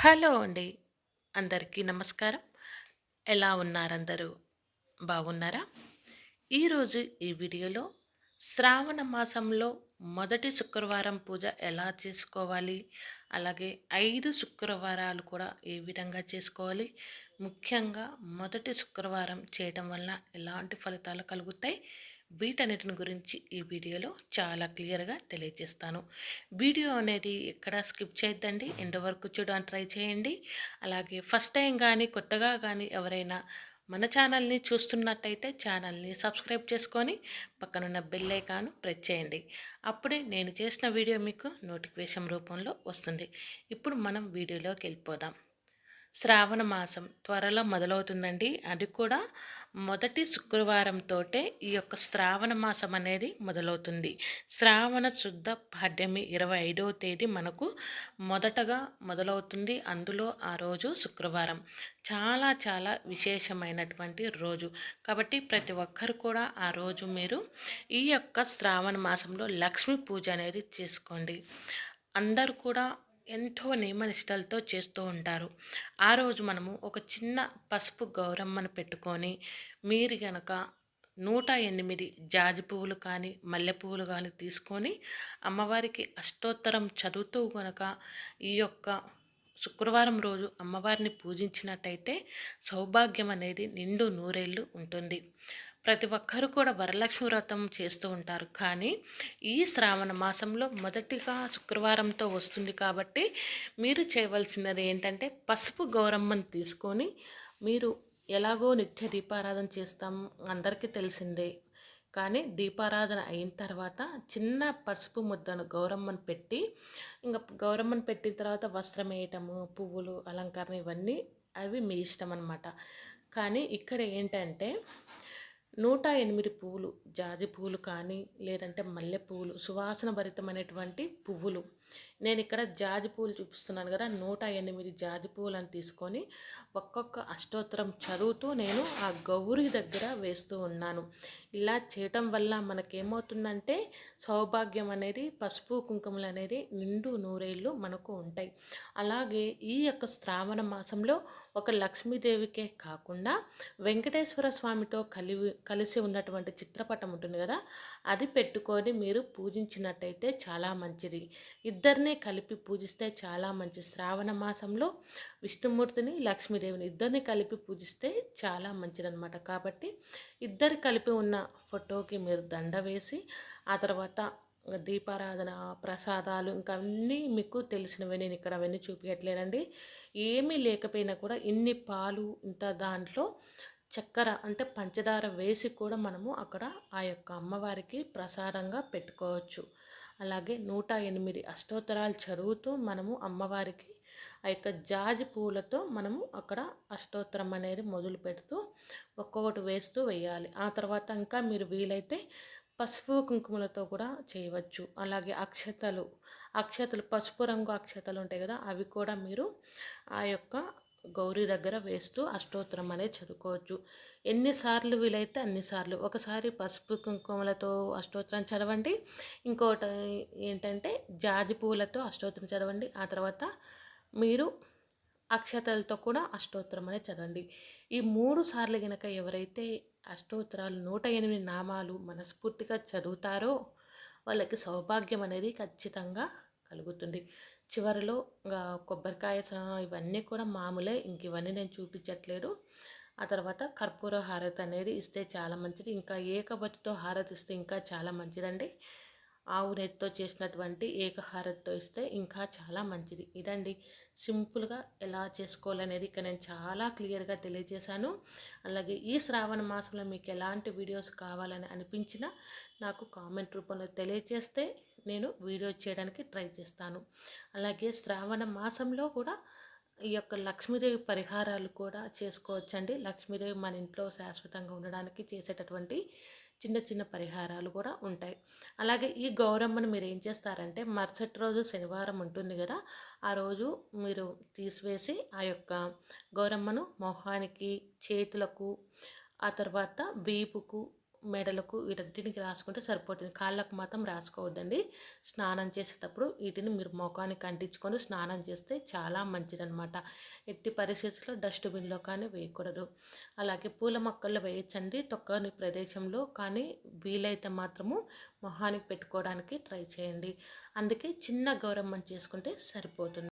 Hello అండి. అందరికీ నమస్కారం. ఎలా ఉన్నారందరూ? బాగున్నారా? ఈరోజు ఈ వీడియోలో శ్రావణ మాసంలో మొదటి శుక్రవారం పూజ ఎలా చేసుకోవాలి? అలాగే ఐదు శుక్రవారాలు కూడా ఏ విధంగా చేసుకోవాలి? ముఖ్యంగా మొదటి శుక్రవారం చేయడం వల్ల ఎలాంటి ఫలితాలు కలుగుతాయి? వీటన్నిటిని గురించి ఈ వీడియోలో చాలా క్లియర్గా తెలియజేస్తాను. వీడియో అనేది ఎక్కడ స్కిప్ చేయొద్దండి. ఎండ్ వరకు చూడడానికి ట్రై చేయండి. అలాగే ఫస్ట్ టైం కానీ కొత్తగా కానీ ఎవరైనా మన ఛానల్ని చూస్తున్నట్టయితే ఛానల్ని సబ్స్క్రైబ్ చేసుకొని పక్కనున్న బెల్ ఐకాను ప్రెస్ చేయండి. అప్పుడే నేను చేసిన వీడియో మీకు నోటిఫికేషన్ రూపంలో వస్తుంది. ఇప్పుడు మనం వీడియోలోకి వెళ్ళిపోదాం. శ్రావణ మాసం త్వరలో మొదలవుతుందండి. అది కూడా మొదటి శుక్రవారంతో ఈ యొక్క శ్రావణ మాసం అనేది మొదలవుతుంది. శ్రావణ శుద్ధ పాడ్యమి ఇరవై ఐదవ తేదీ మనకు మొదటగా మొదలవుతుంది. అందులో ఆ రోజు శుక్రవారం. చాలా చాలా విశేషమైనటువంటి రోజు. కాబట్టి ప్రతి ఒక్కరు కూడా ఆ రోజు మీరు ఈ యొక్క శ్రావణ మాసంలో లక్ష్మీ పూజ అనేది చేసుకోండి. అందరూ కూడా ఎంతో నియమనిష్టలతో చేస్తూ ఉంటారు. ఆ రోజు మనము ఒక చిన్న పసుపు గౌరమ్మను పెట్టుకొని మీరు గనక నూట ఎనిమిది జాజి పువ్వులు కానీ మల్లె పువ్వులు కానీ తీసుకొని అమ్మవారికి అష్టోత్తరం చదువుతూ గనక ఈ యొక్క శుక్రవారం రోజు అమ్మవారిని పూజించినట్టయితే సౌభాగ్యం అనేది నిండు నూరేళ్ళు ఉంటుంది. ప్రతి ఒక్కరు కూడా వరలక్ష్మి వ్రతం చేస్తూ ఉంటారు. కానీ ఈ శ్రావణ మాసంలో మొదటిగా శుక్రవారంతో వస్తుంది కాబట్టి మీరు చేయవలసినది ఏంటంటే పసుపు గౌరమ్మను తీసుకొని మీరు ఎలాగో నిత్య దీపారాధన చేస్తాం అందరికీ తెలిసిందే. కానీ దీపారాధన అయిన తర్వాత చిన్న పసుపు ముద్దను గౌరమ్మను పెట్టి ఇంకా గౌరమ్మను పెట్టిన తర్వాత వస్త్రం వేయటము పువ్వులు అలంకరణ ఇవన్నీ అవి మీ ఇష్టం అనమాట కానీ ఇక్కడ ఏంటంటే నూట ఎనిమిది పువ్వులు జాజి పువ్వులు కానీ లేదంటే మల్లె పువ్వులు సువాసన భరితమైనటువంటి పువ్వులు. నేను ఇక్కడ జాజి పూలు చూపిస్తున్నాను కదా నూట ఎనిమిది జాజి పూలను తీసుకొని ఒక్కొక్క అష్టోత్తరం చదువుతూ నేను ఆ గౌరి దగ్గర వేస్తూ ఉన్నాను. ఇలా చేయటం వల్ల మనకేమవుతుందంటే సౌభాగ్యం అనేది పసుపు కుంకుమలు అనేది నిండు నూరేళ్ళు మనకు ఉంటాయి. అలాగే ఈ యొక్క శ్రావణ మాసంలో ఒక లక్ష్మీదేవికే కాకుండా వెంకటేశ్వర స్వామితో కలివి కలిసి ఉన్నటువంటి చిత్రపటం ఉంటుంది కదా అది పెట్టుకొని మీరు పూజించినట్టయితే చాలా మంచిది. ఇద్దరిని కలిపి పూజిస్తే చాలా మంచి. శ్రావణ మాసంలో విష్ణుమూర్తిని లక్ష్మీదేవిని ఇద్దరిని కలిపి పూజిస్తే చాలా మంచిదనమాట కాబట్టి ఇద్దరు కలిపి ఉన్న ఫోటోకి మీరు దండ వేసి ఆ తర్వాత దీపారాధన ప్రసాదాలు ఇంకా అన్నీ మీకు తెలిసినవి. నేను ఇక్కడ అవన్నీ చూపించట్లేదండి ఏమీ లేకపోయినా కూడా ఇన్ని పాలు ఇంత దాంట్లో చక్కెర అంటే పంచదార వేసి కూడా మనము అక్కడ ఆ యొక్క అమ్మవారికి ప్రసాదంగా పెట్టుకోవచ్చు. అలాగే నూట ఎనిమిది అష్టోత్తరాలు చదువుతూ మనము అమ్మవారికి ఆ యొక్క జాజి పూలతో మనము అక్కడ అష్టోత్తరం అనేది మొదలు పెడుతూ ఒక్కొక్కటి వేస్తూ వేయాలి. ఆ తర్వాత ఇంకా మీరు వీలైతే పసుపు కుంకుమలతో కూడా చేయవచ్చు. అలాగే అక్షతలు అక్షతలు పసుపు రంగు అక్షతలు ఉంటాయి కదా అవి కూడా మీరు ఆ యొక్క గౌరీ దగ్గర వేస్తూ అష్టోత్తరం అనేది చదువుకోవచ్చు. ఎన్నిసార్లు వీలైతే అన్నిసార్లు ఒకసారి పసుపు కుంకుమలతో అష్టోత్తరం చదవండి. ఇంకోటి ఏంటంటే జాజి పువ్వులతో అష్టోత్తరం చదవండి. ఆ తర్వాత మీరు అక్షతలతో కూడా అష్టోత్తరం అనేది చదవండి. ఈ మూడు సార్లు కనుక ఎవరైతే అష్టోత్తరాలు నూట ఎనిమిది నామాలు మనస్ఫూర్తిగా చదువుతారో వాళ్ళకి సౌభాగ్యం అనేది ఖచ్చితంగా కలుగుతుంది. చివరిలో కొబ్బరికాయ ఇవన్నీ కూడా మామూలే ఇంక ఇవన్నీ నేను చూపించట్లేదు. ఆ తర్వాత కర్పూర హారతి అనేది ఇస్తే చాలా మంచిది. ఇంకా ఏకబతితో హారతి ఇస్తే ఇంకా చాలా మంచిదండి. ఆవు నెత్తితో చేసినటువంటి ఏకహారతితో ఇస్తే ఇంకా చాలా మంచిది. ఇదండి. సింపుల్గా ఎలా చేసుకోవాలనేది ఇక్కడ నేను చాలా క్లియర్గా తెలియజేశాను. అలాగే ఈ శ్రావణ మాసంలో మీకు ఎలాంటి వీడియోస్ కావాలని అనిపించినా నాకు కామెంట్ రూపంలో తెలియజేస్తే నేను వీడియో చేయడానికి ట్రై చేస్తాను. అలాగే శ్రావణ మాసంలో కూడా ఈ యొక్క లక్ష్మీదేవి పరిహారాలు కూడా చేసుకోవచ్చండి. లక్ష్మీదేవి మన ఇంట్లో శాశ్వతంగా ఉండడానికి చేసేటటువంటి చిన్న చిన్న పరిహారాలు కూడా ఉంటాయి. అలాగే ఈ గౌరమ్మను మీరు ఏం చేస్తారంటే మరుసటి రోజు శనివారం ఉంటుంది కదా ఆ రోజు మీరు తీసివేసి ఆ యొక్క గౌరమ్మను మొహానికి చేతులకు ఆ తర్వాత వీపుకు మెడలకు వీటన్నిటికి రాసుకుంటే సరిపోతుంది. కాళ్ళకు మాత్రం రాసుకోవద్దండి. స్నానం చేసేటప్పుడు వీటిని మీరు ముఖానికి అంటించుకొని స్నానం చేస్తే చాలా మంచిదనమాట ఎట్టి పరిస్థితుల్లో డస్ట్బిన్లో కానీ వేయకూడదు. అలాగే పూల మొక్కల్లో వేయచ్చండి తొక్కని ప్రదేశంలో కానీ వీలైతే మాత్రము మొహానికి పెట్టుకోవడానికి ట్రై చేయండి. అందుకే చిన్న గౌరమ్మం చేసుకుంటే సరిపోతుంది.